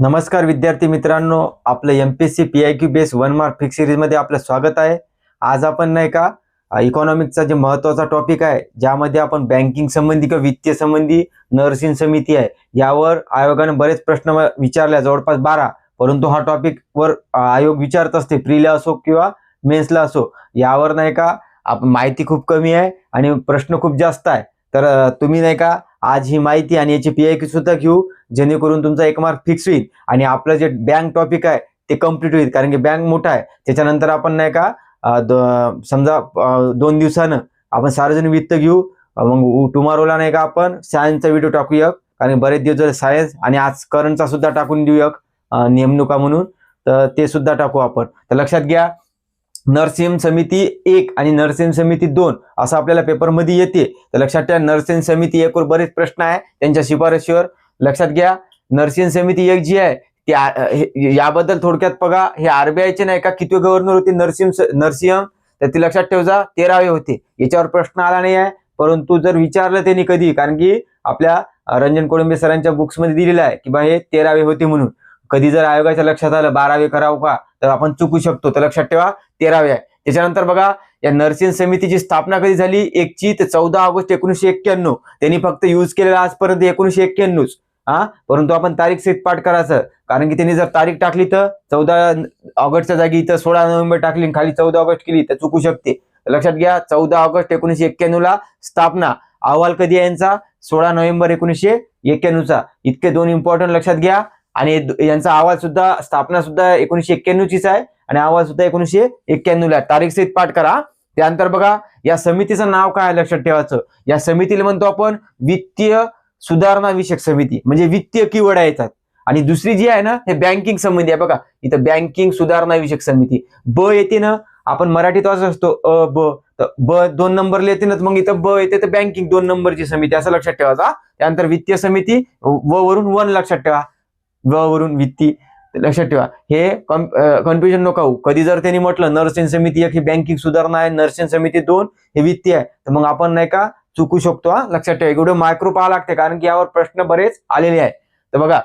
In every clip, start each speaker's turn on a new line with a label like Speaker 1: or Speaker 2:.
Speaker 1: नमस्कार विद्यार्थी मित्रांनो आपलं M P S C P I Q base one mark fix सिरीजमध्ये आपलं स्वागत आहे. आज आपण नाही का इकॉनॉमिकचा जे महत्त्वाचा टॉपिक आहे ज्यामध्ये आपण बँकिंग संबंधी किंवा वित्तीय संबंधी नर्सिंग समिती आहे यावर आयोगाने बरेच प्रश्न विचारले जवळपास बारा. परंतु हा टॉपिकवर आयोग विचारत असते प्रीला असो किंवा मेन्सला असो. यावर नाही का आप माहिती खूप कमी आहे आणि प्रश्न खूप जास्त आहे. तर तुम्ही नाही का आज ही माहिती आणि याची पी आय क्यू सुद्धा घेऊ जेणेकरून तुमचा एक मार्क फिक्स होईल. आणि आपलं जे बँक टॉपिक आहे ते कंप्लीट होईल. कारण की बँक मोठा आहे. त्याच्यानंतर आपण नाही का द- समजा दोन दिवसानं आपण सार्वजनिक वित्त घेऊ. मग टुमारोला नाही का आपण सायन्सचा व्हिडिओ टाकूया कारण बरेच दिवस झाले सायन्स आणि आज करंटचा सुद्धा टाकून देऊ एक नेमणुका म्हणून. तर ते सुद्धा टाकू आपण. तर लक्षात घ्या नरसिंह समिती एक आणि नरसिंह समिती दोन असं आपल्याला पेपरमध्ये येते. तर लक्षात ठेवा नरसिंह समिती एक वर बरेच प्रश्न आहे. त्यांच्या शिफारशीवर लक्षात घ्या. नरसिंह समिती एक जी आहे ती याबद्दल थोडक्यात बघा. हे आरबीआयचे नाही का किती गव्हर्नर होते? नरसिंह स- नरसिंह. तर ती लक्षात ठेवजा तेरावे होते. याच्यावर प्रश्न आला नाही आहे. परंतु जर विचारलं त्यांनी कधी कारण की आपल्या रंजन कोळंबे सरांच्या बुक्समध्ये दिलेलं आहे की बा हे तेरावे होते म्हणून. कधी जर आयोगाच्या लक्षात आलं बारावे करावं का तर आपण चुकू शकतो. तर लक्षात ठेवा तेरावे आहे. त्याच्यानंतर बघा या नर्सिंग समितीची स्थापना कधी झाली? एकची ते चौदा ऑगस्ट एकोणीसशे एक्क्याण्णव. त्यांनी फक्त यूज केलेला आजपर्यंत एकोणीसशे एक्क्याण्णवच. हा? परंतु आपण तारीख सेट पाठ करायचं. कारण की त्यांनी जर तारीख टाकली तर चौदा ऑगस्टच्या जागी इथं सोळा नोव्हेंबर टाकली खाली चौदा ऑगस्ट केली तर चुकू शकते. लक्षात घ्या चौदा ऑगस्ट एकोणीसशे एक्क्याण्णव ला स्थापना. अहवाल कधी आहे यांचा? सोळा नोव्हेंबर एकोणीसशे एक्क्याण्णवचा. इतके दोन इम्पॉर्टंट लक्षात घ्या. आणि यांचा आवाज सुद्धा स्थापना सुद्धा एकोणीसशे एक्क्याण्णवचीच आहे. आणि आवाज सुद्धा एकोणीशे एक्क्याण्णव ला तारीख सहित पाठ करा. त्यानंतर बघा या समितीचं नाव काय लक्षात ठेवायचं? या समितीला म्हणतो आपण वित्तीय सुधारणा विषयक समिती. म्हणजे वित्तीय किवड येतात. आणि दुसरी जी आहे ना हे बँकिंग संबंधी आहे. बघा इथं बँकिंग सुधारणा विषयक समिती. ब येते ना आपण मराठीत वाचत असतो अ ब. तर ब दोन नंबर येते ना मग इथं ब येते. तर बँकिंग दोन नंबरची समिती असं लक्षात ठेवायचा त्यानंतर वित्तीय समिती व वरून वन लक्षात ठेवा. वरून वित्ती लक्षात ठेवा. हे कन्फ्युजन नको होऊ कधी जर त्यांनी म्हटलं नर्सिंग समिती एक ही बँकिंग सुधारणा आहे नर्सिंग समिती दोन हे वित्तीय आहे. तर मग आपण नाही का चुकू शकतो हा? लक्षात ठेवा. एवढं मायक्रो पाहा लागते कारण की यावर प्रश्न बरेच आलेले आहे तर बघा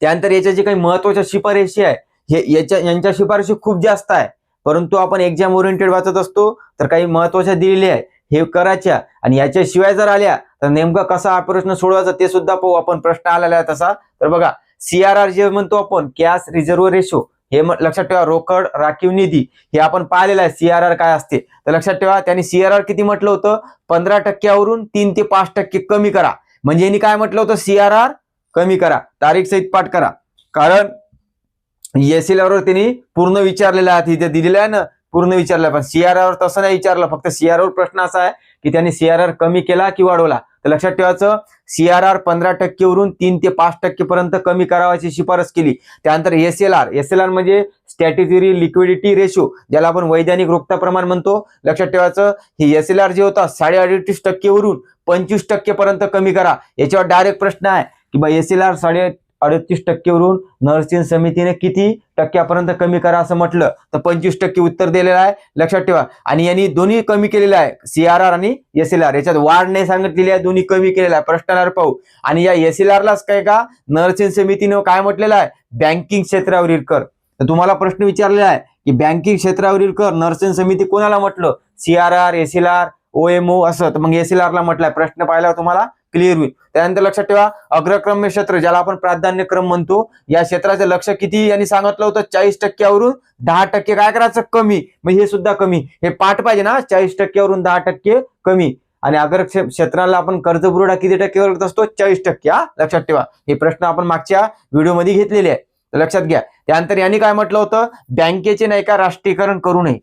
Speaker 1: त्यानंतर याच्या जी काही महत्त्वाच्या शिफारशी आहे हे याच्या यांच्या शिफारशी खूप जास्त आहे. परंतु आपण एक्झाम ओरिएंटेड वाचत असतो तर काही महत्त्वाच्या दिलेल्या आहे. हे करायच्या. आणि याच्याशिवाय जर आल्या तर नेमकं कसा हा प्रश्न सोडवायचा ते सुद्धा पाहू. आपण प्रश्न आलेला आहे तसा. तर बघा सीआरआर जे म्हणतो आपण कॅश रिझर्व्ह रेशो हे लक्षात ठेवा रोकड राखीव निधी हे आपण पाहिलेलं आहे सीआरआर काय असते? तर लक्षात ठेवा त्यांनी सीआरआर किती म्हटलं होतं? पंधरा टक्क्यावरून तीन ते पाच टक्के कमी करा. म्हणजे यांनी काय म्हटलं होतं? सीआरआर कमी करा तारीख सहित पाठ करा. कारण एस त्यांनी पूर्ण विचारलेलं आहे तिथे दिलेलं आहे ना पूर्ण विचारलं पण सीआरआर तसं नाही विचारलं फक्त सीआरआर प्रश्न असा आहे की त्यांनी सीआरआर कमी केला की वाढवला. तर लक्षात ठेवायचं सीआरआर पंधरा टक्केवरून तीन ते पाच टक्केपर्यंत कमी करावाची शिफारस केली. त्यानंतर S L R S L R म्हणजे स्ट्रॅटेजरी लिक्विडिटी रेशो ज्याला आपण वैधानिक रोखता प्रमाण म्हणतो. लक्षात ठेवायचं हे एस एल आर जे होता साडे अडतीस टक्केवरून पंचवीस टक्केपर्यंत कमी करा. याच्यावर डायरेक्ट प्रश्न आहे की बा एस एल आर साडे अडतीस टक्केवरून नर्सिंग समितीने किती टक्क्यापर्यंत कमी करा असं म्हटलं? तर पंचवीस टक्के उत्तर दिलेलं आहे. लक्षात ठेवा. आणि यांनी दोन्ही कमी केलेलं आहे. सीआरआर आणि एस एल आर याच्यात वाढ नाही सांगितलेली आहे दोन्ही कमी केलेलं आहे. प्रश्नावर पाहू. आणि या एस एल आरलाच काय का? नर्सिंग समितीने काय म्हटलेलं आहे? बँकिंग क्षेत्रावरील कर. तर तुम्हाला प्रश्न विचारलेला आहे की बँकिंग क्षेत्रावरील कर? नर्सिंग समिती कोणाला म्हटलं? CRR S L R OMO असं. तर मग एस एल आरला म्हटलंय. प्रश्न पाहिल्यावर तुम्हाला क्लिअर होईल. त्यानंतर लक्षात ठेवा अग्रक्रम्य क्षेत्र ज्याला आपण प्राधान्यक्रम म्हणतो या क्षेत्राचं लक्ष किती यांनी सांगितलं होतं? चाळीस टक्क्यावरून दहा टक्के. काय करायचं? कमी. मग हे सुद्धा कमी. हे पाठ पाहिजे ना? चाळीस टक्क्यावरून दहा टक्के कमी. आणि अग्र क्षेत्राला आपण कर्ज पुरवठा किती टक्केवर करत असतो? चाळीस टक्के. हा? लक्षात ठेवा. हे प्रश्न आपण मागच्या व्हिडिओमध्ये घेतलेले आहे तर लक्षात घ्या. त्यानंतर यांनी काय म्हटलं होतं? बँकेचे नाही का राष्ट्रीयकरण करू नये.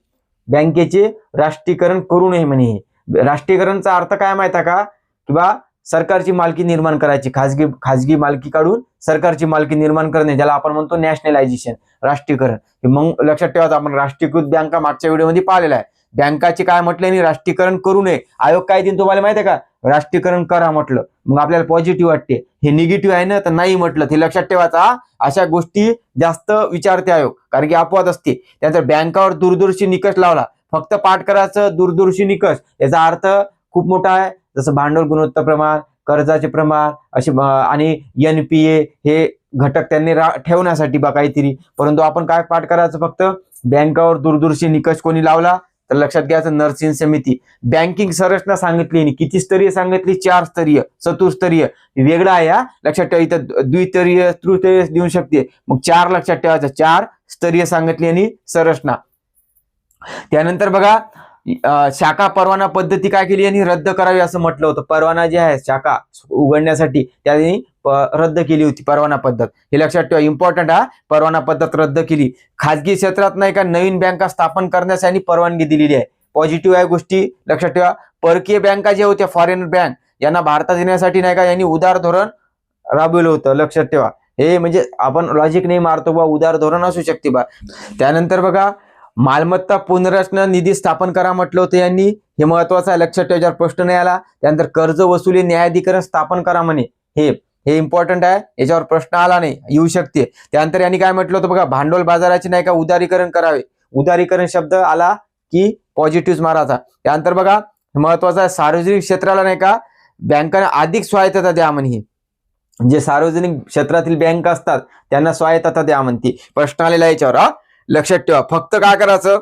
Speaker 1: बँकेचे राष्ट्रीयकरण करू नये म्हणे हे. राष्ट्रीयकरणचा अर्थ काय माहिती आहे का? किंवा सरकारची मालकी निर्माण करायची. खाजगी खाजगी मालकी काढून सरकारची मालकी निर्माण करणे ज्याला आपण म्हणतो नॅशनलायझेशन राष्ट्रीयकरण. मग लक्षात ठेवा आपण राष्ट्रीयकृत बँका मागच्या व्हिडिओमध्ये पाहिलेला आहे. बँकाचे काय म्हटले आणि राष्ट्रीयकरण करू नये. आयोग काय देईन तुम्हाला माहिती आहे का? राष्ट्रीयकरण करा म्हटलं. मग आपल्याला पॉझिटिव्ह वाटते. हे निगेटिव्ह आहे ना तर नाही म्हटलं. ते लक्षात ठेवायचा अशा गोष्टी जास्त विचारते आयोग. कारण की अपवाद असते. त्यानंतर बँकावर दूरदर्शी निकष लावला. फक्त पाठ करायचं दूरदर्शी निकष. याचा अर्थ खूप मोठा आहे. जसं भांडवल गुणवत्ता प्रमाण कर्जाचे प्रमाण असे ब- आणि एनपीए हे घटक त्यांनी रा- ठेवण्यासाठी बा काहीतरी. परंतु आपण काय पाठ करायचं फक्त? बँकावर दूरदूरशी निकष कोणी लावला? तर लक्षात घ्यायचं नर्सिंग समिती. बँकिंग संरचना सांगितली आणि किती स्तरीय सांगितली? चार स्तरीय चतुस्तरीय वेगळा आहे हा. लक्षात ठेवा इथं द्विस्तरीय तृतरीय देऊ शकते. मग चार लक्षात ठेवायचं. चार स्तरीय सांगितली आणि संरचना. त्यानंतर बघा शाखा परवाना पद्धती काय केली यांनी? रद्द करावी असं म्हटलं होतं. परवाना जे आहे शाखा उघडण्यासाठी त्यांनी रद्द केली होती परवाना पद्धत. हे लक्षात ठेवा इम्पॉर्टंट हा. परवाना पद्धत रद्द केली. खाजगी क्षेत्रात नाही का नवीन बँका स्थापन करण्यास यांनी परवानगी दिलेली आहे. पॉझिटिव्ह आहे गोष्टी लक्षात ठेवा. परकीय बँका ज्या होत्या फॉरेन बँक यांना भारतात येण्यासाठी नाही का यांनी उदार धोरण राबवलं होतं. लक्षात ठेवा. हे म्हणजे आपण लॉजिक नाही मारतो बा उदार धोरण असू शकते बा. त्यानंतर बघा मालमत्ता पुनर्रचना निधी स्थापन करा म्हटलं होतं यांनी. हे महत्वाचं आहे. लक्षात ठेवा प्रश्न नाही आला त्यानंतर कर्ज वसुली न्यायाधिकरण स्थापन करा म्हणे. हे हे इम्पॉर्टंट आहे. याच्यावर प्रश्न आला नाही येऊ शकते. त्यानंतर यांनी काय म्हटलं होतं बघा भांडवल बाजाराचे नाही का उदारीकरण करावे. उदारीकरण शब्द आला की पॉझिटिव्ह मारायचा त्यानंतर बघा महत्वाचं आहे सार्वजनिक क्षेत्राला नाही का बँकांना अधिक स्वायत्तता द्या म्हणे जे सार्वजनिक क्षेत्रातील बँक असतात त्यांना स्वायत्तता द्या म्हणते. प्रश्न आलेला याच्यावर हा. लक्षात ठेवा. फक्त काय करायचं?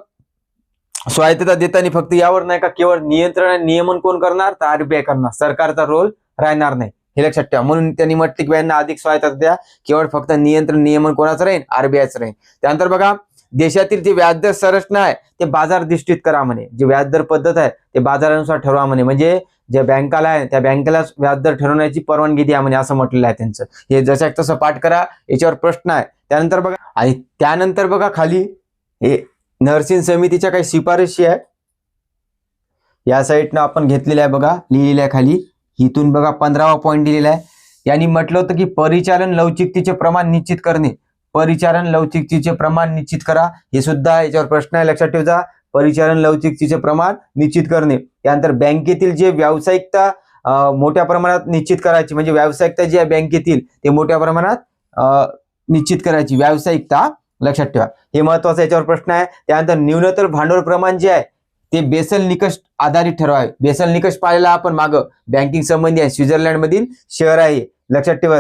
Speaker 1: स्वायत्तता देताना फक्त यावर नाही का? केवळ नियंत्रण आणि नियमन कोण करणार? तर आरबीआय करणार. सरकारचा रोल राहणार नाही. हे लक्षात ठेवा. म्हणून त्यांनी म्हटले की यांना अधिक स्वायत्तता द्या. केवळ फक्त नियंत्रण नियमन कोणाचं राहील आरबीआयचं राहील त्यानंतर बघा देशातील जे व्याजदर संरचना आहे ते बाजार दिष्टीत करा म्हणे. जे व्याजदर पद्धत आहे ते बाजारानुसार ठरवा म्हणे. म्हणजे ज्या बँकाला आहे त्या बँकेला व्याजदर ठरवण्याची परवानगी द्या म्हणजे असं म्हटलेलं आहे त्यांचं. हे जसं तसं पाठ करा याच्यावर प्रश्न आहे. त्यानंतर बघा आणि त्यानंतर बघा खाली हे नर्सिंग समितीच्या काही शिफारशी आहे. या साईडनं आपण घेतलेल्या आहे बघा लिहिलेल्या आहे खाली. इथून बघा पंधरावा पॉईंट दिलेला आहे. यांनी म्हटलं होतं की परिचालन लवचिकतेचे प्रमाण निश्चित करणे. परिचालन लवचिकतेचे प्रमाण निश्चित करा. हे सुद्धा याच्यावर प्रश्न आहे लक्षात ठेवजा. परिचालन लवचिकतेचे प्रमाण निश्चित करणे. त्यानंतर बँकेतील जे व्यावसायिकता मोठ्या प्रमाणात निश्चित करायची म्हणजे व्यावसायिकता जी आहे बँकेतील ते मोठ्या प्रमाणात निश्चित करायची. व्यावसायिकता लक्षात ठेवा. हे महत्त्वाचा याच्यावर प्रश्न आहे. त्यानंतर न्यूनतर भांडवल प्रमाण जे आहे ते बेसल निकष आधारित ठरवावे. बेसल निकष पाहिलेला आपण मागं. बँकिंग संबंधी आहे. स्वित्झर्लंड मधील शहर आहे लक्षात ठेवा.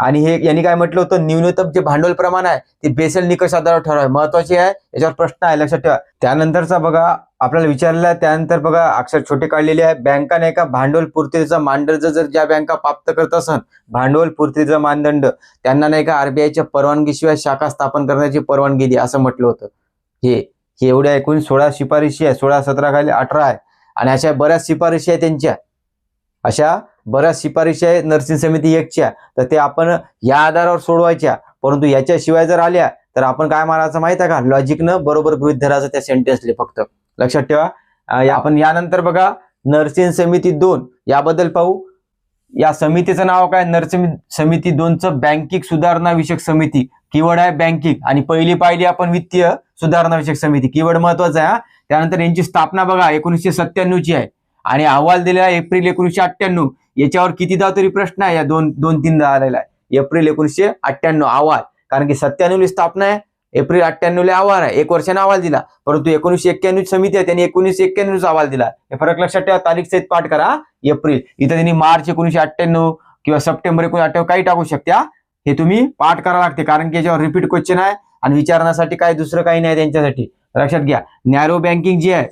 Speaker 1: आणि हे यांनी काय म्हटलं होतं? न्यूनतम जे भांडवल प्रमाण आहे ते बेसल निकष आधारावर ठरवावे. महत्त्वाचे आहे याच्यावर प्रश्न आहे लक्षात ठेवा. त्यानंतरचा बघा आपल्याला विचारलं त्यानंतर बघा अक्षर छोटे काढलेले आहे. बँका नाही का भांडवल पूर्तीचा मानदंड जर ज्या बँका प्राप्त करत असन भांडवल पूर्तीचा मानदंड त्यांना नाही का आरबीआयच्या परवानगीशिवाय शाखा स्थापन करण्याची परवानगी दिली असं म्हटलं होतं. हे हे एवढ्या एकूण सोळा शिफारशी आहे. सोळा सतरा खाली अठरा आहे. आणि अशा बऱ्याच शिफारशी आहे त्यांच्या. अशा बऱ्याच शिफारशी आहे नर्सिंग समिती एकच्या तर ते आपण या आधारावर सोडवायच्या. परंतु याच्याशिवाय जर आल्या तर आपण काय मारायचं माहीत आहे का? लॉजिकनं बरोबर गृहित धरायचं त्या सेंटेन्सले फक्त. लक्षात ठेवा. आपण यानंतर बघा नर्सिंग समिती दोन याबद्दल पाहू. या समितीचं नाव काय? नर्सिंग समिती दोनचं बँकिंग सुधारणा विषयक समिती. कीवर्ड आहे बँकिंग. आणि पहिली पाहिली आपण वित्तीय सुधारणा विषयक समिती. कीवर्ड महत्वाचं आहे हा. त्यानंतर यांची स्थापना बघा एकोणीसशे सत्त्याण्णव ची आहे. आणि अहवाल दिलेला आहे एप्रिल एकोणीसशे अठ्ठ्याण्णव. याच्यावर कितीदा तरी प्रश्न आहे या दोन दोन तीनदा आलेला आहे. एप्रिल एकोणीसशे अठ्ठ्याण्णव अहवाल. कारण की सत्त्याण्णवली स्थापना आहे एप्रिल अठ्ठ्याण्णव अहवाल आहे एक वर्षाने अहवाल दिला. परंतु एकोणीसशे एक्क्याण्णव समिती आहे त्यांनी एकोणीसशे एक्क्याण्णव अहवाल दिला. हे फरक लक्षात ठेवा तारीख सहित पाठ करा एप्रिल. इथं त्यांनी मार्च एकोणीसशे अठ्ठ्याण्णव किंवा सप्टेंबर एकोणीशे अठ्ठ्याण्णव काही टाकू शकत्या. हे तुम्ही पाठ करावं लागते कारण की याच्यावर रिपीट क्वेश्चन आहे आणि विचारण्यासाठी काय दुसरं काही नाही त्यांच्यासाठी. लक्षात घ्या. नॅरो बँकिंग जी आहे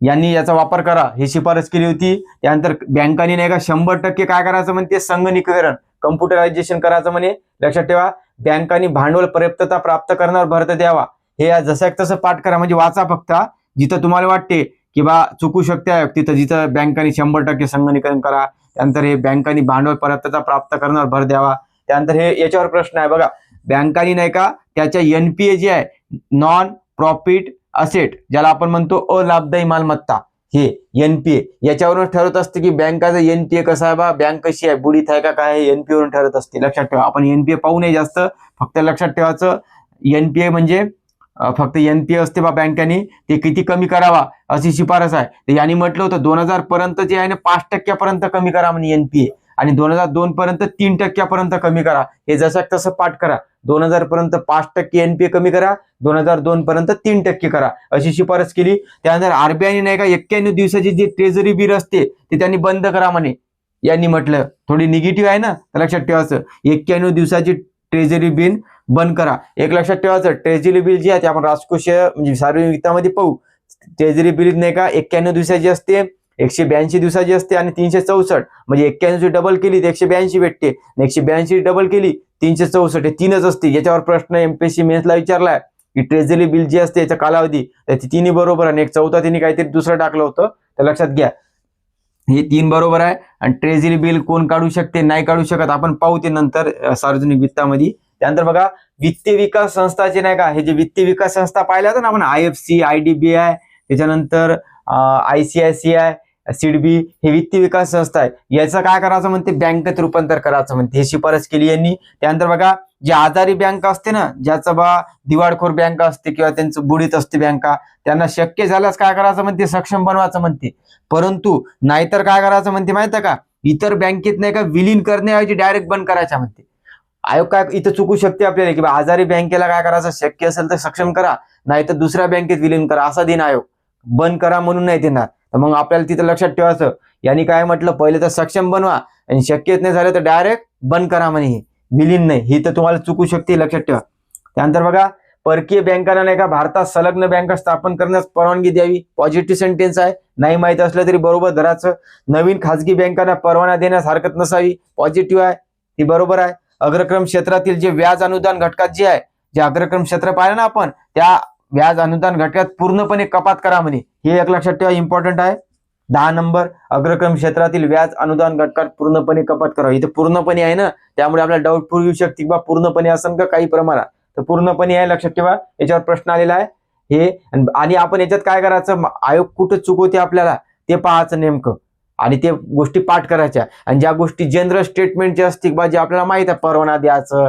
Speaker 1: यांनी याचा वापर करा. ही शिफारस केली होती. त्यानंतर बँकांनी नाही का शंभर टक्के काय करायचं म्हणते? संगणकीकरण कम्प्युटरायझेशन करायचं म्हणे. लक्षात ठेवा बँकांनी भांडवल पर्याप्तता प्राप्त करण्यावर भर द्यावा. हे जसं तसं पाठ करा म्हणजे वाचा फक्त. जिथं तुम्हाला वाटते की बा चुकू शकते तिथं जिथं बँकांनी शंभर टक्के संगणीकरण करा. त्यानंतर हे बँकांनी भांडवल पर्याप्तता प्राप्त करण्यावर भर द्यावा. त्यानंतर हे याच्यावर प्रश्न आहे बघा. बँकांनी नाही का त्याच्या एनपीए जे आहे नॉन प्रॉफिट असेट ज्याला आपण म्हणतो अलाभदायी मालमत्ता हे एनपीए याच्यावरून ठरत असते की बँकाचा एनपीए कसा आहे बा? बँक कशी आहे? बुडीत आहे का? काय एनपीए वरून ठरत असते. लक्षात ठेवा. आपण एनपीए पाहू नये जास्त. फक्त लक्षात ठेवायचं एनपीए म्हणजे फक्त एनपीए असते बा बँकांनी. ते किती कमी करावा अशी शिफारस आहे. तर यांनी म्हटलं होतं दोन हजार पर्यंत जे आहे ना पाच टक्क्यापर्यंत कमी करा म्हणजे एनपीए आणि दोन हजार दोन पर्यंत तीन टक्क्यापर्यंत कमी करा. हे जसं तसं पाठ करा. दोन हजार पर्यंत पाच टक्के एनपीए कमी करा. दोन हजार दोन पर्यंत तीन टक्के करा. अशी शिफारस केली. त्यानंतर आरबीआयने नाही का एक्क्याण्णव दिवसाची जी ट्रेझरी बिल असते ते त्यांनी बंद करा म्हणे. यांनी म्हटलं. थोडी निगेटिव्ह आहे ना? तर लक्षात ठेवायचं एक्क्याण्णव दिवसाची ट्रेझरी बिल बंद करा. एक लक्षात ठेवायचं ट्रेझरी बिल जी आहे ते आपण राजकोषीय म्हणजे सार्वजनिक वित्तामध्ये पाहू. ट्रेझरी बिल नाही का एक्क्याण्णव दिवसाची असते. एकशे ब्याऐंशी दिवसाची असते आणि तीनशे चौसष्ट. म्हणजे एक्क्याऐंशी डबल केली तर एकशे ब्याऐंशी भेटते. एकशे ब्याऐंशी डबल केली तीनशे चौसष्ट. हे तीनच असते याच्यावर प्रश्न एमपीएससी मेन्सला विचारलाय की ट्रेझरी बिल जी असते याचा कालावधी. त्याची तिन्ही बरोबर आणि एक चौथा तिने काहीतरी दुसरं टाकलं होतं. तर लक्षात घ्या. हे तीन बरोबर आहे. आणि ट्रेझरी बिल कोण काढू शकते नाही काढू शकत आपण पाहू ते नंतर सार्वजनिक वित्तामध्ये. त्यानंतर बघा वित्तीय विकास संस्थाचे नाही का हे जे वित्तीय विकास संस्था पाहिल्या होत्या ना आपण I F C I D B I त्याच्यानंतर I C I C I SIDBI हे वित्तीय विकास संस्था आहे. याचं काय करायचं म्हणते? बँकेत रूपांतर करायचं म्हणते. हे शिफारस केली यांनी. त्यानंतर बघा जी आजारी बँक असते ना ज्याचं बा दिवाळखोर बँक असते किंवा त्यांचं बुडीत असते बँका त्यांना शक्य झाल्यास काय करायचं म्हणते? सक्षम बनवायचं म्हणते. परंतु नाहीतर काय करायचं म्हणते माहिती आहे का? इतर बँकेत नाही का विलीन करण्याऐवजी डायरेक्ट बंद करायच्या म्हणते. आयोग काय इथं चुकू शकते आपल्याला की आजारी बँकेला काय करायचं? शक्य असेल तर सक्षम करा. नाहीतर दुसऱ्या बँकेत विलीन करा. असा दिन आयोग. बंद करा म्हणून नाही देणार. तर मग आपल्याला तिथं लक्षात ठेवायचं यांनी काय म्हटलं? पहिले तर सक्षम बनवा. आणि शक्यच नाही झालं तर डायरेक्ट बंद करा म्हणे हे. विलीन नाही. ही तर तुम्हाला चुकू शकते लक्षात ठेवा. त्यानंतर बघा परकीय बँकांना नाही का भारतात संलग्न बँका स्थापन करण्यास परवानगी द्यावी. पॉझिटिव्ह सेंटेन्स आहे. नाही माहीत असलं तरी बरोबर धराचं. नवीन खाजगी बँकांना परवाना देण्यास हरकत नसावी. पॉझिटिव्ह आहे. ती बरोबर आहे. अग्रक्रम क्षेत्रातील जे व्याज अनुदान घटकात जे आहे जे अग्रक्रम क्षेत्र पाहिलं ना आपण त्या व्याज अनुदान घटकात पूर्णपणे कपात करा म्हणे. हे एक लक्षात ठेवा इम्पॉर्टंट आहे. दहा नंबर अग्रक्रम क्षेत्रातील व्याज अनुदान घटकात पूर्णपणे कपात करा इथे पूर्णपणे आहे ना त्यामुळे आपल्याला डाऊटफुल येऊ शकते किंवा बा पूर्णपणे असेल का काही प्रमाणात. तर पूर्णपणे आहे लक्षात ठेवा. याच्यावर प्रश्न आलेला आहे. हे आणि- आपण याच्यात काय करायचं? आयोग कुठं चुकवते आपल्याला? ते पाहायचं नेमकं. आणि ते गोष्टी पाठ करायच्या. आणि ज्या गोष्टी जनरल स्टेटमेंटच्या असतील बा जे आपल्याला माहीत आहे परवाना द्यायचं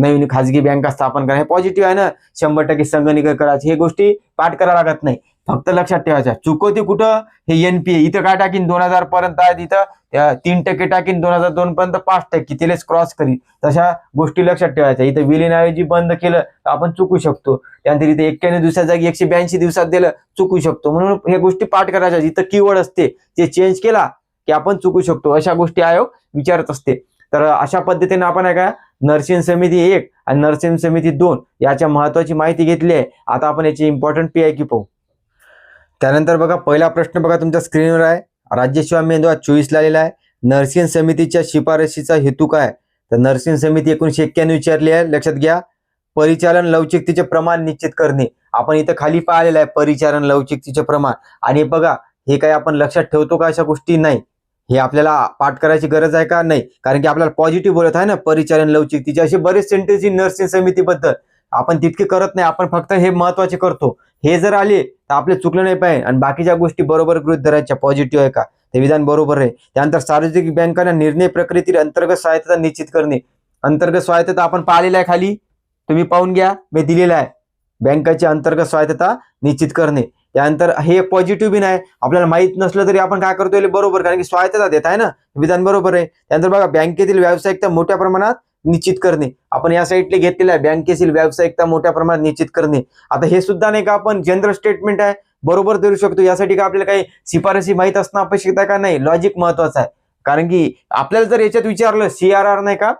Speaker 1: नवीन खाजगी बँका स्थापन करणं हे पॉझिटिव्ह आहे ना? शंभर टक्के संगणकीकरण करायचं हे गोष्टी पाठ कराव्या लागत नाही. फक्त लक्षात ठेवायच्या चुकवते कुठं? हे एनपीए इथं काय टाकीन? दोन हजार पर्यंत आहे तिथं तीन टक्के टाकीन दोन हजार दोन पर्यंत पाच टक्के. तिलेच क्रॉस करीन. तशा गोष्टी लक्षात ठेवायच्या. इथं विलीनाऐवजी बंद केलं तर आपण चुकू शकतो. त्यानंतर इथे एक्क्याण्णव दिवसाच्या जागी एकशे ब्याऐंशी दिवसात दिलं चुकू शकतो. म्हणून हे गोष्टी पाठ करायच्या. जिथं कीवर्ड असते ते चेंज केला की आपण चुकू शकतो. अशा गोष्टी आयोग विचारत असते. तर अशा पद्धतीने आपण आहे का नर्सिंग समिती एक आणि नर्सिंग समिती दोन याच्या महत्वाची माहिती घेतली आहे. आता आपण याची इम्पॉर्टंट पी आय की पाहू. त्यानंतर बघा पहिला प्रश्न बघा तुमच्या स्क्रीनवर आहे. राज्यसेवा मेंदवा चोवीसला आलेला आहे. नर्सिंग समितीच्या शिफारशीचा हेतू काय? तर नर्सिंग समिती एकोणीशे एक्क्याण्णव विचारली आहे. लक्षात घ्या परिचालन लवचिकतेचे प्रमाण निश्चित करणे. आपण इथं खाली पाहिलेलं आहे परिचालन लवचिकतेचे प्रमाण. आणि बघा हे काय आपण लक्षात ठेवतो का अशा गोष्टी? नाही. हे आपल्याला पाठ करायची गरज आहे का? नाही. कारण की आपल्याला पॉझिटिव्ह बोलत आहे ना परिचालन लवचिकतेचे. असे बरेच सेंटेन्स नर्सिंग समितीबद्दल. आपण तितके करत नाही. आपण फक्त हे महत्त्वाचे करतो. हे जर आले तर आपले चुकलं नाही पाहिजे. आणि बाकीच्या गोष्टी बरोबर गृहित धरायच्या पॉझिटिव्ह आहे का? ते विधान बरोबर आहे. त्यानंतर सार्वजनिक बँकांना निर्णय प्रक्रियेतील अंतर्गत स्वायत्तता निश्चित करणे. अंतर्गत स्वायत्तता आपण पाहिलेला आहे खाली. तुम्ही पाहून घ्या. मी दिलेलं आहे. बँकाची अंतर्गत स्वायत्तता निश्चित करणे. त्यानंतर हे पॉझिटिव्ह बी नाही. आपल्याला माहीत नसलं तरी आपण काय करतोय? बरोबर. कारण की स्वायत्तता देत आहे ना. विधान बरोबर आहे. त्यानंतर बघा बँकेतील व्यावसायिकता मोठ्या प्रमाणात निश्चित करणे. आपण या साईडले घेतलेल्या बँकेतील व्यावसायिकता मोठ्या प्रमाणात निश्चित करणे. आता हे सुद्धा नाही का आपण जनरल स्टेटमेंट आहे. बरोबर धरू शकतो. यासाठी का आपल्याला काही शिफारसी माहीत असणं अपेक्षित आहे का? नाही. लॉजिक महत्वाचं आहे. कारण की आपल्याला जर याच्यात विचारलं सीआरआर नाही का?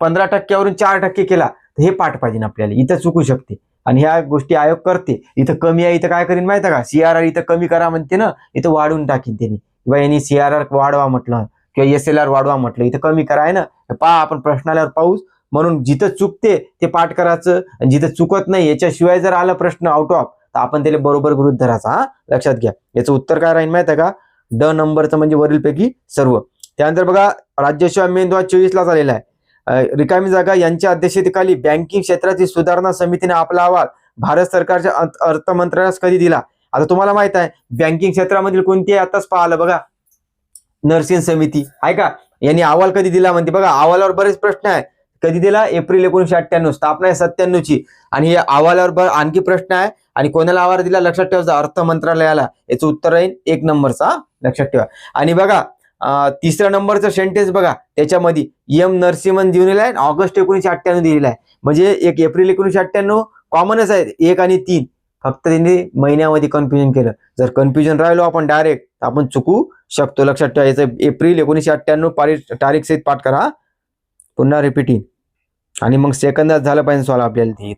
Speaker 1: पंधरा टक्क्यावरून चार टक्के केला तर हे पाठ पाहिजे आपल्याला. इथं चुकू शकते. आणि ह्या गोष्टी आयोग करते. इथं कमी आहे इथं काय करीन माहिती आहे का? सीआरआर इथं कमी करा म्हणते ना इथं वाढवून टाकीन त्यांनी. किंवा यांनी सीआरआर वाढवा म्हटलं किंवा एस एल आर वाढवा म्हटलं इथं कमी करा आहे ना? पहा आपण प्रश्न आल्यावर पाऊस म्हणून जिथं चुकते ते पाठ करायचं आणि जिथं चुकत नाही याच्याशिवाय जर आला प्रश्न आउट ऑफ तर आपण त्याला बरोबर गृहित धरायचा हा? लक्षात घ्या. याचं उत्तर काय राहील माहिती आहे का? ड नंबरचं म्हणजे वरीलपैकी सर्व. त्यानंतर बघा राज्यसेवा मेन दोन हजार चोवीसला झालेला आहे. रिकामी जागा यांच्या अध्यक्षतेखाली बँकिंग क्षेत्रातील सुधारणा समितीने आपला अहवाल भारत सरकारच्या अर्थ- अर्थ मंत्रालयास कधी दिला? आता तुम्हाला माहीत आहे बँकिंग क्षेत्रामधील कोणती आहे आताच पाहिलं बघा. नर्सिंग समिती आहे का? यांनी अहवाल कधी दिला म्हणते बघा अहवालावर बरेच प्रश्न आहे. कधी दिला? एप्रिल एकोणीशे अठ्ठ्याण्णव स्थापना आहे सत्त्याण्णवची. आणि हे अहवालावर ब- आणखी प्रश्न आहे. आणि कोणाला अहवाल दिला? लक्षात ठेवायचा अर्थ मंत्रालयाला याचं उत्तर राहील एक नंबरचा हा? लक्षात ठेवा. आणि बघा तिसऱ्या नंबरचं सेंटेन्स बघा. त्याच्यामध्ये एम नरसिंहन दिलेला आहे ऑगस्ट एकोणीशे अठ्ठ्याण्णव दिलेला आहे. म्हणजे एक एप्रिल एकोणीशे अठ्ठ्याण्णव कॉमनच आहे. एक आणि तीन. फक्त त्यांनी महिन्यामध्ये कन्फ्युजन केलं. जर कन्फ्युजन राहिलो आपण डायरेक्ट आपण चुकू शकतो. लक्षात ठेवायचं एप्रिल एकोणीशे अठ्ठ्याण्णव पारि तारीख सहित पाठ करा. पुन्हा रिपीटिंग आणि मग सेकंदात झालं पाहिजे सॉल्व आपल्याला ते.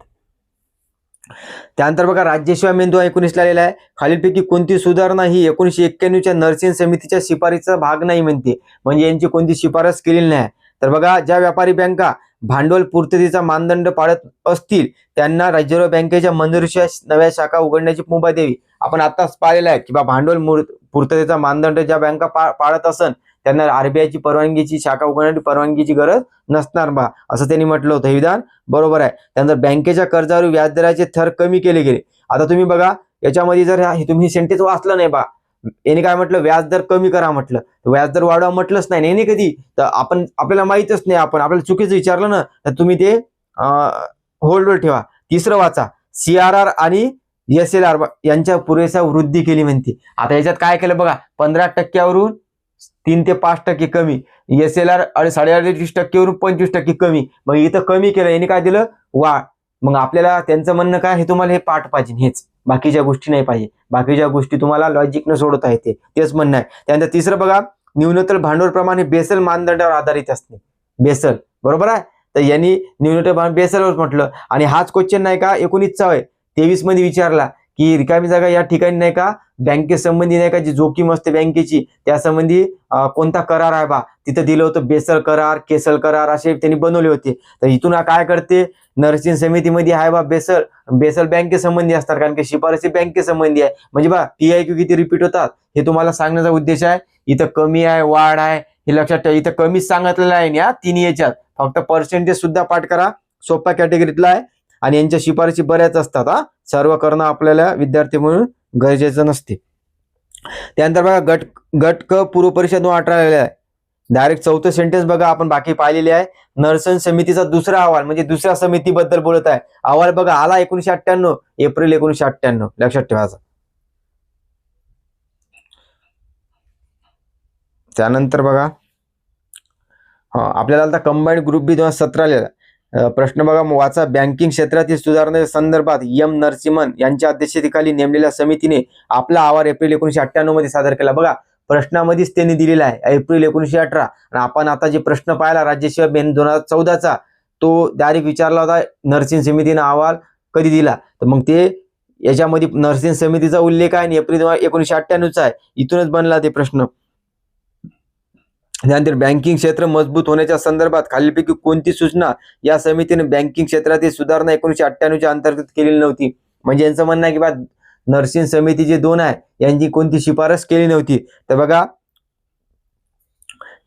Speaker 1: त्यानंतर बघा राज्यसेवा मेंदू एकोणीसला आलेला आहे. खालीलपैकी कोणती सुधारणा ही एकोणीसशे एक्क्याण्णवच्या नर्सिंग समितीच्या शिफारसीचा भाग नाही म्हणते. म्हणजे यांची कोणती शिफारस केलेली नाही. तर बघा ज्या व्यापारी बँका भांडवल पूर्ततेचा मानदंड पाळत असतील त्यांना रिझर्व्ह बँकेच्या मंजुरीशिवाय नव्या शाखा उघडण्याची मुभा द्यावी. आपण आताच पाहिलेलं आहे की बा भांडवल पूर्ततेचा मानदंड ज्या बँका पा- पाळत असन त्यांना आरबीआयची परवानगीची शाखा उघडण्याची परवानगीची गरज नसणार बा असं त्यांनी म्हटलं होतं. हे विधान बरोबर आहे. त्यानंतर बँकेच्या कर्जावर व्याजदराचे थर कमी केले गेले. आता तुम्ही बघा याच्यामध्ये जर हे तुम्ही सेंटेन्स वाचलं नाही बा याने काय म्हटलं? व्याजदर कमी करा म्हटलं. तर व्याजदर वाढवा म्हटलंच नाही. याने कधी? तर आपण आपल्याला माहितच नाही आपण. आपल्याला चुकीचं विचारलं ना तर तुम्ही ते होल्डवर ठेवा. तिसरं वाचा. सी आर आर आणि एस एल आर यांच्या पुरेसा वृद्धी केली म्हणते. आता याच्यात काय केलं बघा? पंधरा टक्क्यावरून तीन ते पाच टक्के कमी. एस एल आर साडेअडतीस टक्केवरून पंचवीस टक्के कमी. मग इथं कमी केलं याने काय दिलं? वाढ. मग आपल्याला त्यांचं म्हणणं काय? हे तुम्हाला हे पाठ पाहिजे हेच. बाकीच्या गोष्टी नाही पाहिजे. बाकीच्या गोष्टी तुम्हाला लॉजिकनं सोडवता येते. तेच म्हणणं आहे. त्यानंतर तिसरं बघा न्यूनतल भांडवल प्रमाणे बेसल मानदंडावर आधारित असते. बेसल. बरोबर आहे? तर यांनी न्यूनतल भांडवल बेसलवर म्हटलं. आणि हाच क्वेश्चन नाही का? एकोणीसचा आहे तेवीसमध्ये विचारला. की रिकामी जागा या ठिकाणी नाही का? बँकेसंबंधी नाही का जी जोखीम असते बँकेची त्यासंबंधी कोणता करार आहे बा? तिथं दिलं होतं बेसल करार केसल करार असे त्यांनी बनवले होते. तर इथून हा काय करते? नर्सिंग समितीमध्ये आहे बा बेसल. बेसल बँकेसंबंधी असतात कारण की शिफारसी बँकेसंबंधी आहे. म्हणजे बा पी आय क्यू किती रिपीट होतात हे तुम्हाला सांगण्याचा उद्देश आहे. इथं कमी आहे वाढ आहे. हे लक्षात ठेवा इथं कमीच सांगितलेलं आहे ना या तिन्ही याच्यात. फक्त पर्सेंटेज सुद्धा पाठ करा. सोप्या कॅटेगरीतला आहे. आणि यांच्या शिफारशी बऱ्याच असतात हा. सर्व करणं आपल्याला विद्यार्थी म्हणून गरजेचं नसते. त्यानंतर बघा गट गट क पूर्व परिषद दोन अठरा आलेला आहे. डायरेक्ट चौथं सेंटेन्स बघा आपण बाकी पाहिलेले आहे. नर्सन समितीचा दुसरा अहवाल म्हणजे दुसऱ्या समितीबद्दल बोलत आहे. अहवाल बघा आला एकोणीशे अठ्ठ्याण्णव एप्रिल एकोणीशे अठ्ठ्याण्णव. लक्षात ठेवायचा त्यानंतर बघा हा आपल्याला आता कंबाईंड ग्रुप बी दोन हजार सतरा आलेला प्रश्न बघा वाचा. बँकिंग क्षेत्रातील सुधारणेच्या संदर्भात एम. नरसिंहन यांच्या अध्यक्षतेखाली नेमलेल्या समितीने आपला अहवाल एप्रिल एकोणीशे अठ्ठ्याण्णवमध्ये सादर केला. बघा प्रश्नामध्येच त्यांनी दिलेला आहे. एप्रिल एकोणीशे अठरा. आणि आपण आता जे प्रश्न पाहिला राज्यसेवा बेन दोन हजार चौदाचा तो डायरेक्ट विचारला होता. नर्सिंग समितीने अहवाल कधी दिला? तर मग ते याच्यामध्ये नर्सिंग समितीचा उल्लेख आहे आणि एप्रिल एकोणीशे अठ्ठ्याण्णवचा आहे. इथूनच बनला ते प्रश्न. त्यानंतर बँकिंग क्षेत्र मजबूत होण्याच्या संदर्भात खालीलपैकी कोणती सूचना या समितीने बँकिंग क्षेत्रातील सुधारणा एकोणीशे अठ्ठ्याण्णवच्या अंतर्गत केलेली नव्हती? म्हणजे यांचं म्हणणं आहे की बा नर्सिंग समिती जे दोन आहे यांची कोणती शिफारस केली नव्हती? तर बघा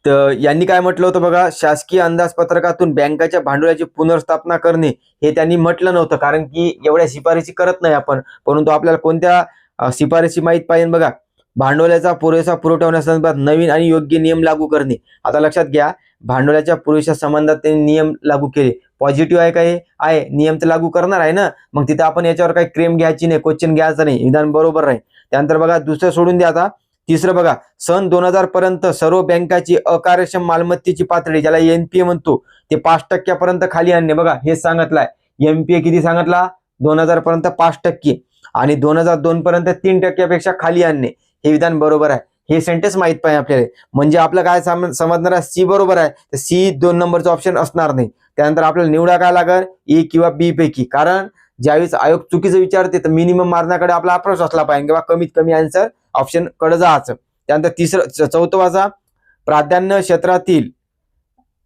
Speaker 1: तर यांनी काय म्हटलं होतं बघा शासकीय अंदाजपत्रकातून बँकाच्या भांडवलाची पुनर्स्थापना करणे हे त्यांनी म्हटलं नव्हतं कारण की एवढ्या शिफारसी करत नाही आपण. परंतु आपल्याला कोणत्या शिफारशी शिफारसी माहीत पाहिजे बघा भांडवलाचा पुरेसा पुरवठा होण्यासंदर्भात नवीन आणि योग्य नियम लागू करणे. आता लक्षात घ्या भांडवलाच्या पुरेशा संबंधात त्यांनी नियम लागू केले. पॉझिटिव्ह आहे काय आहे. नियम तर लागू करणार आहे ना? मग तिथं आपण याच्यावर काही क्रेम घ्यायची नाही क्वेश्चन घ्यायचं नाही. विधान बरोबर राहील. त्यानंतर बघा दुसरं सोडून द्या आता. तिसरं बघा सन दोन हजार पर्यंत सर्व बँकाची अकार्यक्षम मालमत्तेची पातळी ज्याला एनपीए म्हणतो ते पाच टक्क्यापर्यंत खाली आणणे. बघा हे सांगितलंय. एनपीए किती सांगितला? दोन हजार पर्यंत पाच टक्के. आणि दोन हजार दोन पर्यंत तीन टक्क्यापेक्षा खाली आणणे. हे विधान बरोबर आहे. हे सेंटेन्स माहीत पाहिजे आपल्याला. म्हणजे आपलं काय समजणार आहे? सी बरोबर आहे. तर सी दोन नंबरचं ऑप्शन असणार नाही. त्यानंतर आपल्याला निवडा काय लागेल? ए किंवा बी पैकी. कारण ज्यावेळेस आयोग चुकीचं विचारते तर मिनिमम मारण्याकडे आपला अप्रोच असला पाहिजे. किंवा कमीत कमी आन्सर ऑप्शनकडे जायचं. त्यानंतर तिसरं च- चौथं वाचा. प्राधान्य क्षेत्रातील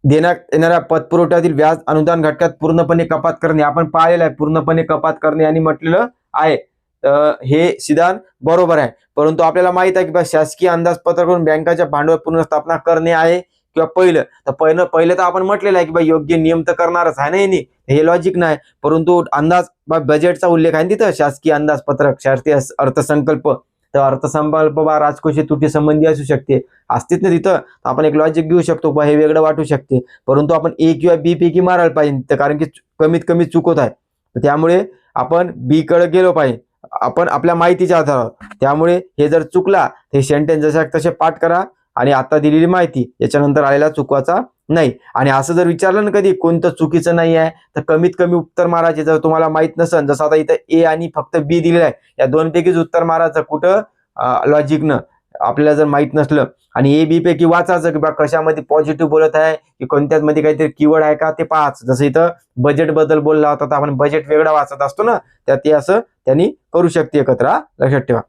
Speaker 1: देण्यात येणाऱ्या पतपुरवठ्यातील व्याज अनुदान घटकात पूर्णपणे कपात करणे. आपण पाहिलेलं आहे. पूर्णपणे कपात करणे आणि म्हटलेलं आहे. हे सिद्धांत बरोबर आहे. परंतु आपल्याला माहीत आहे की बा शासकीय अंदाजपत्रकातून बँकाच्या भांडवल पुनर्स्थापना करणे आहे किंवा पहिलं. तर पहिलं पहिलं तर आपण म्हटलेलं आहे की बा योग्य नियम तर करणारच आहे ना नाही. हे लॉजिक नाही. परंतु अंदाज बा बजेटचा उल्लेख आहे ना तिथं शासकीय अंदाजपत्रक शासकीय अर्थसंकल्प. तर अर्थसंकल्प बा राजकोषीय तुटी संबंधी असू शकते. असतेच ना तिथं. आपण एक लॉजिक घेऊ शकतो बा हे वेगळं वाटू शकते. परंतु आपण ए किंवा बी पैकी मारायला पाहिजे. कारण की कमीत कमी चुकत आहे. त्यामुळे आपण बी कडे गेलो पाहिजे. आपण आपल्या माहितीच्या आधारावर. त्यामुळे हे जर चुकला हे सेंटेन्स जशा तसे पाठ करा आणि आता दिलेली माहिती याच्यानंतर आलेला चुकवाचा नाही. आणि असं जर विचारलं ना कधी कोणतं चुकीचं नाही आहे तर कमीत कमी उत्तर मारायचे जर तुम्हाला माहीत नसेल जसं आता इथं ए आणि फक्त बी दिलेलं आहे या दोनपैकीच उत्तर मारायचं कुठं? लॉजिकनं आपल्याला जर माहीत नसलं आणि ए बी पैकी वाचायचं की बा कशामध्ये पॉझिटिव्ह बोलत आहे की कोणत्याच मध्ये काहीतरी किवड आहे का ते पाहाच जसं इथं बजेटबद्दल बोलला होता तर आपण बजेट वेगळा वाचत असतो ना तर ते असं त्यांनी करू शकते एकत्र लक्षात ठेवा.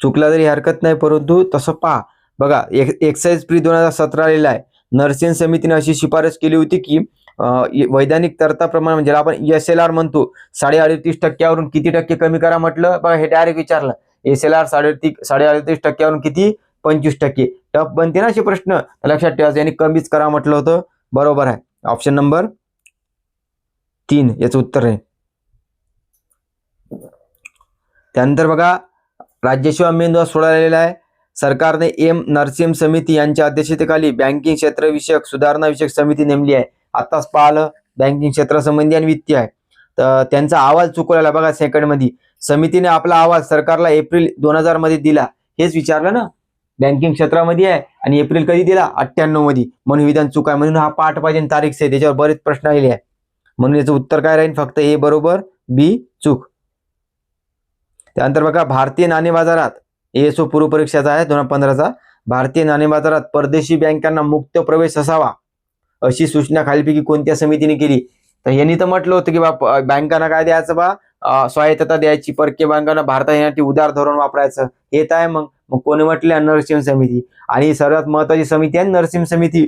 Speaker 1: चुकला तरी हरकत नाही परंतु तसं पहा. बघा एक्साईज प्री दोन हजार सतरा आलेला आहे. नर्सिंग समितीने अशी शिफारस केली होती की वैधानिक तरता वैधानिक तरताप्रमाणे म्हणजे आपण एस एल आर म्हणतो. साडे अडतीस टक्क्यावरून किती टक्के कमी करा म्हटलं? बघा हे डायरेक्ट विचारलं. एस एल आर साडे साडे अडतीस टक्क्यावरून किती? पंचवीस टक्के. टफ बनते ना असे प्रश्न? लक्षात ठेवायचं यांनी कमीच करा म्हटलं होतं. बरोबर आहे. ऑप्शन नंबर तीन याचं उत्तर आहे. त्यानंतर बघा राज्यसेवा मेंदू सोडलेला आहे. सरकारने एम नरसिंह समिती यांच्या अध्यक्षतेखाली बँकिंग क्षेत्रविषयक सुधारणा विषयक समिती नेमली आहे. आताच पाहिलं बँकिंग क्षेत्रासंबंधी आणि वित्तीय आहे. तर त्यांचा आवाज चुकवलेला बघा सेकंडमध्ये समितीने आपला आवाज सरकारला एप्रिल दोन हजारमध्ये दिला. हेच विचारलं ना? बँकिंग क्षेत्रामध्ये आहे आणि एप्रिल कधी दिला? अठ्ठ्याण्णवमध्ये म्हणून विधान चूक आहे. म्हणून हा पाठ पाहिजे तारीख आहे त्याच्यावर बरेच प्रश्न आलेले आहे म्हणून याचं उत्तर काय राहील फक्त ए बरोबर बी चूक. त्यानंतर बघा भारतीय नाणे बाजारात एएसओ पूर्व परीक्षाचा आहे दोन हजार पंधराचा. भारतीय नाणे बाजारात परदेशी बँकांना मुक्त प्रवेश असावा अशी सूचना खालीपैकी कोणत्या समितीने केली? तर यांनी तर म्हटलं होतं की बा बँकांना काय द्यायचं बा? स्वायत्तता द्यायची परकीय बँकांना भारतात येण्यासाठी उदार धोरण वापरायचं. हे तर आहे मग. मग कोणी म्हटले? नरसिंह समिती. आणि सर्वात महत्वाची समिती आहे नरसिंह समिती.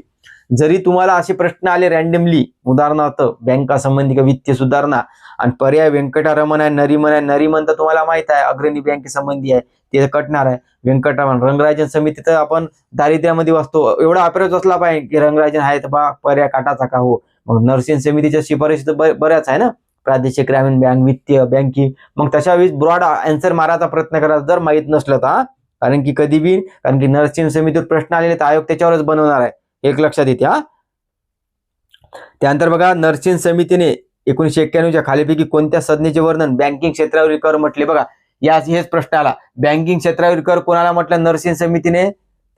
Speaker 1: जरी तुम्हाला असे प्रश्न आले रॅन्डमली उदाहरणार्थ बँका संबंधी किंवा वित्तीय सुधारणा आणि पर्याय व्यंकटरमण आहे नरीमन आहे नरीमन तर तुम्हाला माहीत आहे अग्रणी बँकेसंबंधी आहे ते कटणार आहे. व्यंकटरमण रंगराजन समिती तर आपण दारिद्र्यामध्ये वाचतो. एवढा अपेरच असला पाहिजे की रंगराजन आहे तर बा पर्याय काटाचा का हो? मग नर्सिंग समितीच्या शिफारशी तर बऱ्याच आहे ना? प्रादेशिक ग्रामीण बँक वित्तीय बँकिंग मग तशा वेळी ब्रॉड आन्सर मारायचा प्रयत्न करायचा जर माहीत नसलं तर कारण की कधी बी कारण की नर्सिंग समितीवर प्रश्न आलेले तर आयोग त्याच्यावरच बनवणार आहे. एक लक्षात येते हा. त्यानंतर बघा नर्सिंग समितीने एकोणीशे एक्क्याण्णवच्या खालीपैकी कोणत्या संज्ञेचे वर्णन बँकिंग क्षेत्रावरील कर म्हटले? बघा याच हेच प्रश्न आला. बँकिंग क्षेत्रावरील कर कोणाला म्हटलं? नर्सिंग समितीने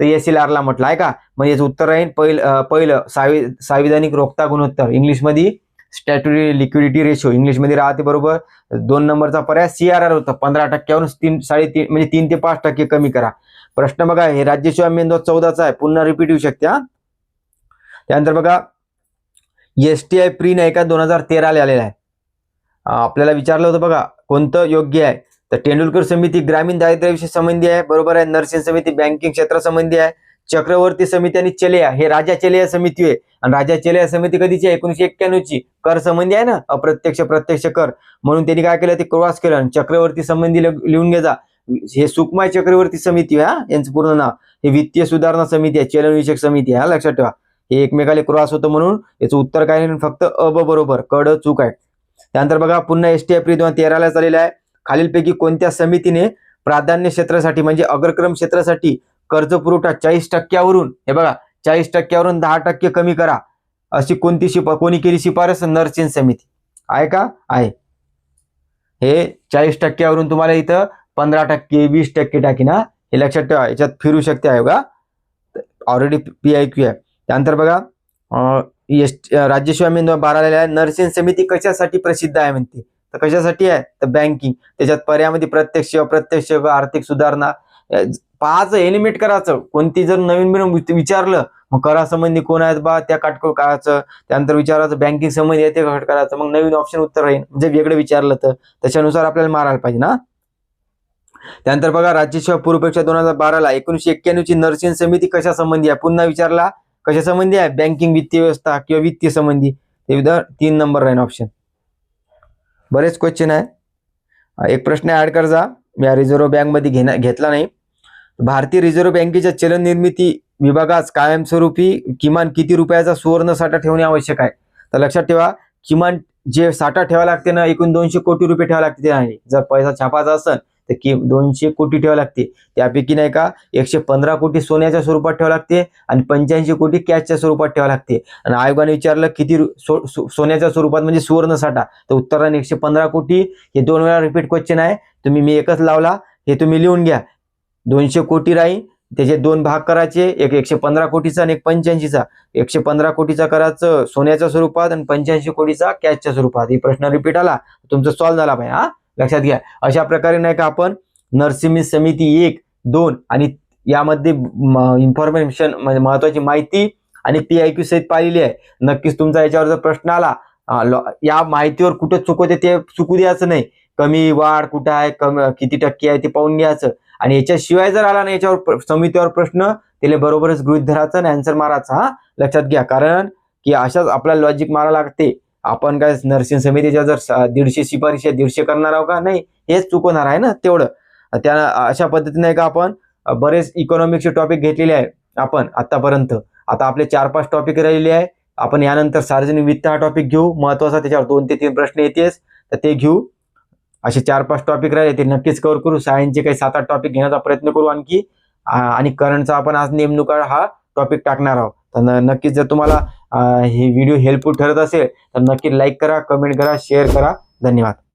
Speaker 1: तर एस एल ला म्हटलं आहे का म्हणजे याचं उत्तर राहील पहिलं पहिलं सावि संविधानिक रोखता गुणोत्तर इंग्लिशमध्ये स्टॅट्युटरी लिक्विडिटी रेशो इंग्लिशमध्ये राहते बरोबर. दोन नंबरचा पर्याय सी आर आर होता पंधरा टक्क्यावरून तीन साडेतीन म्हणजे तीन ते पाच टक्के कमी करा. प्रश्न बघा हे राज्यसेवा मेंदो चौदाचा आहे पुन्हा रिपीट येऊ शकते हा. त्यानंतर बघा एस टी आय प्री नाही का दोन हजार तेराला आलेला आहे. आपल्याला विचारलं होतं बघा कोणतं योग्य आहे? तर तेंडुलकर समिती ग्रामीण दारिद्र्याविषयी संबंधी आहे बरोबर आहे. नर्सिंग समिती बँकिंग क्षेत्रासंबंधी आहे. चक्रवर्ती समिती आणि चलेया हे राजा चलेया समिती आहे. आणि राजा चलेया समिती कधीची आहे? एकोणीशे एक्क्याण्णवची. कर संबंधी आहे ना? अप्रत्यक्ष प्रत्यक्ष कर. म्हणून त्यांनी काय केलं? ते क्रॉस केलं. आणि चक्रवर्ती संबंधी लिहून घ्या हे सुकमाय चक्रवर्ती समिती आहे हा? यांचं पूर्ण नाव. हे वित्तीय सुधारणा समिती आहे चलनविषयक समिती आहे हा? लक्षात ठेवा. हे एकमेकाला क्रॉस होतं म्हणून याचं उत्तर काय फक्त अब बरोबर. कड चूक आहे. त्यानंतर बघा पुन्हा एस टी एप्रिल दोन तेराला चाललेला आहे. खालीलपैकी कोणत्या समितीने प्राधान्य क्षेत्रासाठी म्हणजे अग्रक्रम क्षेत्रासाठी कर्ज पुरवठा चाळीस टक्क्यावरून हे बघा चाळीस टक्क्यावरून दहा टक्के कमी करा. अशी कोणती शिफा कोणी केली शिफारस? नर्सिंग समिती. आहे का? आहे. हे चाळीस टक्क्यावरून तुम्हाला इथं पंधरा टक्के वीस टक्के टाकी ना हे लक्षात ठेवा याच्यात फिरू शकते आहे का ऑलरेडी पी आय क्यू आहे. त्यानंतर बघा अं, एस राज्यसेवा आहे. नरसिंह समिती कशासाठी प्रसिद्ध आहे म्हणते? तर कशासाठी आहे? तर बँकिंग त्याच्यात पर्यायामध्ये प्रत्यक्ष अप्रत्यक्ष व आर्थिक सुधारणा. अ, पाहायचं करायचं. कोणती जर नवीन नवीन विचारलं मग करासंबंधी कोण आहेत बा त्या काटकोळ करायचं त्यानंतर विचारायचं बँकिंग संबंधी आहे ते कट करायचं मग नवीन ऑप्शन उत्तर राहील. म्हणजे वेगळं विचारलं तर. त्याच्यानुसार आपल्याला मारायला पाहिजे ना? त्यानंतर बघा राज्यसेवा पूर्वपेक्षा दोन हजार बाराला एकोणीशे एक्क्याण्णवची नर्सिंग समिती कशा संबंधी आहे? पुन्हा विचारला. कशा संबंधी आहे? बँकिंग वित्तीय व्यवस्था किंवा वित्तीय संबंधी. ते तीन नंबर राहील ऑप्शन बरेच क्वेश्चन आहे. एक प्रश्न ऍड कर जा. मी रिझर्व्ह बँकमध्ये घेण्या घेतला नाही. भारतीय रिझर्व्ह बँकेच्या चलन निर्मिती विभागास कायमस्वरूपी किमान किती रुपयाचा सुवर्ण साठा ठेवणे आवश्यक आहे? तर लक्षात ठेवा किमान जे साठा ठेवा लागते ना एकूण दोनशे कोटी रुपये ठेवा लागते ते नाही जर पैसा छापायचा असेल तर की दोनशे कोटी ठेवा लागते. त्यापैकी नाही का एकशे पंधरा कोटी सोन्याच्या स्वरूपात ठेवा लागते आणि पंच्याऐंशी कोटी कॅशच्या स्वरूपात ठेवा लागते. आणि आयोगाने विचारलं किती सो- सो- सोन्याच्या स्वरूपात म्हणजे सुवर्ण साठा. तर उत्तराने एकशे पंधरा कोटी. हे दोन वेळा रिपीट क्वेश्चन आहे. तुम्ही मी एकच लावला. हे तुम्ही लिहून घ्या. दोनशे कोटी राहील. त्याचे दोन भाग करायचे. एक एकशे पंधरा कोटीचा आणि एक पंच्याऐंशीचा. एकशे पंधरा कोटीचा करायचं सोन्याच्या स्वरूपात आणि पंच्याऐंशी कोटीचा कॅशच्या स्वरूपात. हे प्रश्न रिपीट आला. तुमचा सॉल्व्ह झाला पाहिजे हा. लक्षात घ्या. अशा प्रकारे नाही का आपण नरसिंह समिती एक दोन आणि यामध्ये इन्फॉर्मेशन म्हणजे महत्वाची माहिती आणि पी आय क्यू सहित पाहिलेली आहे. नक्कीच तुमचा याच्यावर जर प्रश्न आला या माहितीवर कुठं चुकवते ते चुकू द्यायचं नाही. कमी वाढ कुठं आहे कमी किती टक्के आहे ते पाहून घ्यायचं. आणि याच्याशिवाय जर आला ना याच्यावर समितीवर प्रश्न त्याला बरोबरच गृहित धरायचं आणि अँसर मारायचा हा? लक्षात घ्या. कारण की अशाच आपल्याला लॉजिक मारा लागते. आपण काय नर्सिंग समितीच्या जर दीडशे शिफारिश आहे, दीडशे करणार आहोत का? नाही हेच चुकवणार आहे ना तेवढं. त्या अशा पद्धतीने का आपण बरेच इकॉनॉमिक्सचे टॉपिक घेतलेले आहे आपण आतापर्यंत. आता आपले चार पाच टॉपिक राहिलेले आहे. आपण यानंतर सार्वजनिक वित्त हा टॉपिक घेऊ. महत्त्वाचा त्याच्यावर दोन ते तीन प्रश्न येतेच. तर ते घेऊ. असे चार पाच टॉपिक राहिले ते नक्कीच कव्हर करू. सायन्सचे काही सात आठ टॉपिक घेण्याचा प्रयत्न करू आणखी. आणि करंटचा आपण आज नेमणुका हा टॉपिक टाकणार आहोत. तर नक्कीच जर तुम्हाला हे व्हिडिओ हेल्पफुल ठरत असेल तर नक्की लाईक करा कमेंट करा शेअर करा. धन्यवाद.